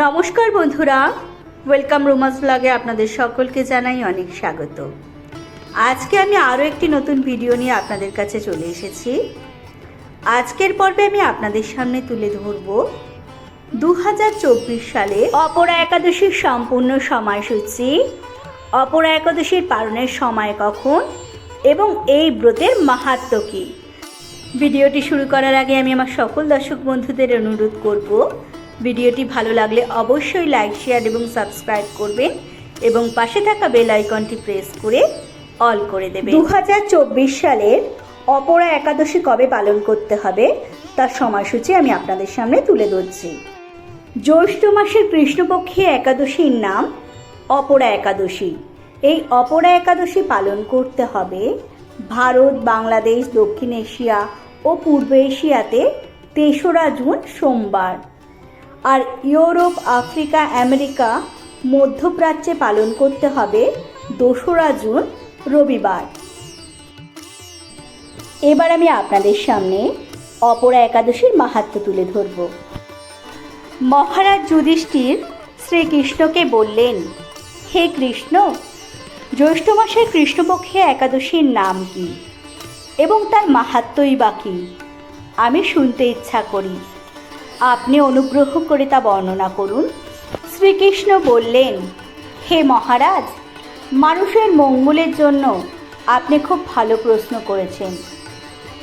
নমস্কার বন্ধুরা welcome Roma's ব্লগে আপনাদের সকলকে জানাই অনেক স্বাগত। আজকে আমি আরও একটি নতুন ভিডিও নিয়ে আপনাদের কাছে চলে এসেছি। আজকের পর্বে আমি আপনাদের সামনে তুলে ধরব দু হাজার চব্বিশ সালে অপরা একাদশীর সম্পূর্ণ সময়সূচি, অপরা একাদশীর পালনের সময় কখন এবং এই ব্রতের মাহাত্ম কী। ভিডিওটি শুরু করার আগে আমি আমার সকল দর্শক বন্ধুদের অনুরোধ করব ভিডিওটি ভালো লাগলে অবশ্যই লাইক, শেয়ার এবং সাবস্ক্রাইব করবেন এবং পাশে থাকা বেল আইকনটি প্রেস করে অল করে দেবেন। দু হাজার চব্বিশ সালের অপরা একাদশী কবে পালন করতে হবে তার সময়সূচি আমি আপনাদের সামনে তুলে ধরছি। জ্যৈষ্ঠ মাসের কৃষ্ণপক্ষী একাদশীর নাম অপরা একাদশী। এই অপরা একাদশী পালন করতে হবে ভারত, বাংলাদেশ, দক্ষিণ এশিয়া ও পূর্ব এশিয়াতে তেসরা জুন সোমবার। আর ইউরোপ, আফ্রিকা, আমেরিকা, মধ্যপ্রাচ্যে পালন করতে হবে দোসরা জুন, রবিবার। এবার আমি আপনাদের সামনে অপরা একাদশীর মাহাত্ম তুলে ধরব। মহারাজ যুধিষ্ঠির শ্রীকৃষ্ণকে বললেন, হে কৃষ্ণ, জ্যৈষ্ঠ মাসের কৃষ্ণপক্ষে একাদশীর নাম কি? এবং তার মাহাত্মই বা কী? আমি শুনতে ইচ্ছা করি। আপনি অনুগ্রহ করে তা বর্ণনা করুন। শ্রীকৃষ্ণ বললেন, হে মহারাজ, মানুষের মঙ্গলের জন্য আপনি খুব ভালো প্রশ্ন করেছেন।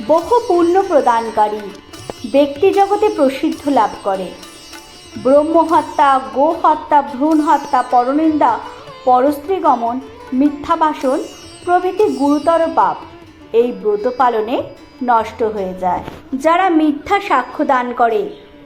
বহু পুণ্য প্রদানকারী ব্যক্তি জগতে প্রসিদ্ধ লাভ করে। ব্রহ্মহত্যা, গোহত্যা ভ্রূণ হত্যা পরনিন্দা পরস্ত্রী গমন মিথ্যা ভাষণ প্রভৃতি গুরুতর পাপ। এই ব্রত পালনে নষ্ট হয়ে যায়। যারা মিথ্যা সাক্ষ্য দান করে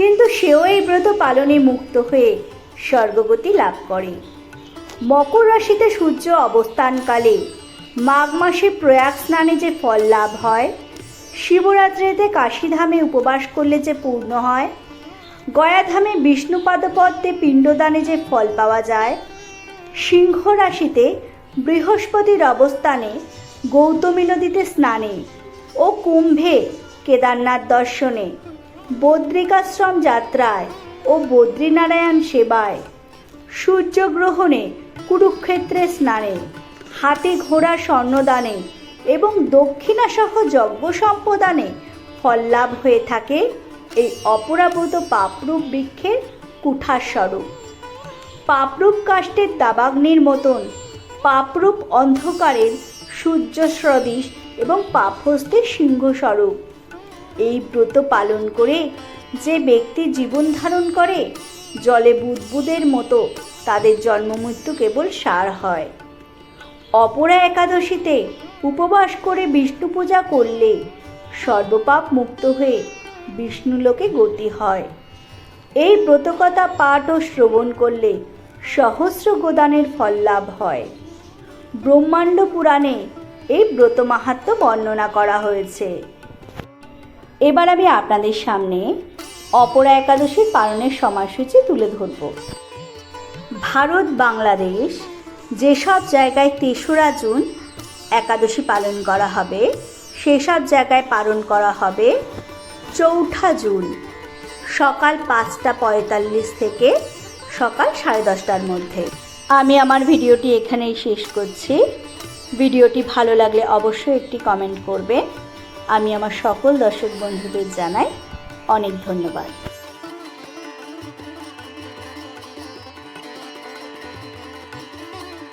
কিন্তু সেও এই ব্রত পালনে মুক্ত হয়ে স্বর্গগতি লাভ করে। মকর রাশিতে সূর্য অবস্থানকালে মাঘ মাসে প্রয়াগ স্নানে যে ফল লাভ হয়, শিবরাত্রিতে কাশীধামে উপবাস করলে যে পূর্ণ হয়, গয়াধামে বিষ্ণুপাদপদ্মে পিণ্ডদানে যে ফল পাওয়া যায়, সিংহ রাশিতে বৃহস্পতির অবস্থানে গৌতমী নদীতে স্নানে ও কুম্ভে কেদারনাথ দর্শনে বদ্রিকাশ্রম যাত্রায় ও বদ্রীনারায়ণ সেবায়। সূর্যগ্রহণে কুরুক্ষেত্রে স্নানে হাতে ঘোড়া স্বর্ণদানে এবং দক্ষিণাসহ যজ্ঞ সম্পদানে ফললাভ হয়ে থাকে এই অপরাব্রত পাপরূপ বৃক্ষের কুঠার স্বরূপ পাপরূপ কাষ্টের দাবাগ্নির মতন পাপরূপ অন্ধকারের সূর্য সদৃশ এবং পাপহস্তের সিংহস্বরূপ। এই ব্রত পালন করে যে ব্যক্তি জীবন ধারণ করে, জলে বুদবুদের মতো তাদের জন্মমৃত্যু কেবল সার হয়। অপরা একাদশীতে উপবাস করে বিষ্ণু পূজা করলে সর্বপাপ মুক্ত হয়ে বিষ্ণুলোকে গতি হয়। এই ব্রতকথা পাঠ ও শ্রবণ করলে সহস্র গোদানের ফল লাভ হয়। ব্রহ্মাণ্ড পুরাণে এই ব্রত মাহাত্ম বর্ণনা করা হয়েছে। এবার আমি আপনাদের সামনে অপরা একাদশীর পালনের সময়সূচি তুলে ধরব। ভারত, বাংলাদেশ, যেসব জায়গায় তেসরা জুন একাদশী পালন করা হবে, সেসব জায়গায় পালন করা হবে চৌঠা জুন সকাল পাঁচটা পঁয়তাল্লিশ থেকে সকাল সাড়ে দশটার মধ্যে। আমি আমার ভিডিওটি এখানেই শেষ করছি। ভিডিওটি ভালো লাগলে অবশ্যই একটি কমেন্ট করবে আমি আমার সকল দর্শক বন্ধুদের জানাই অনেক ধন্যবাদ।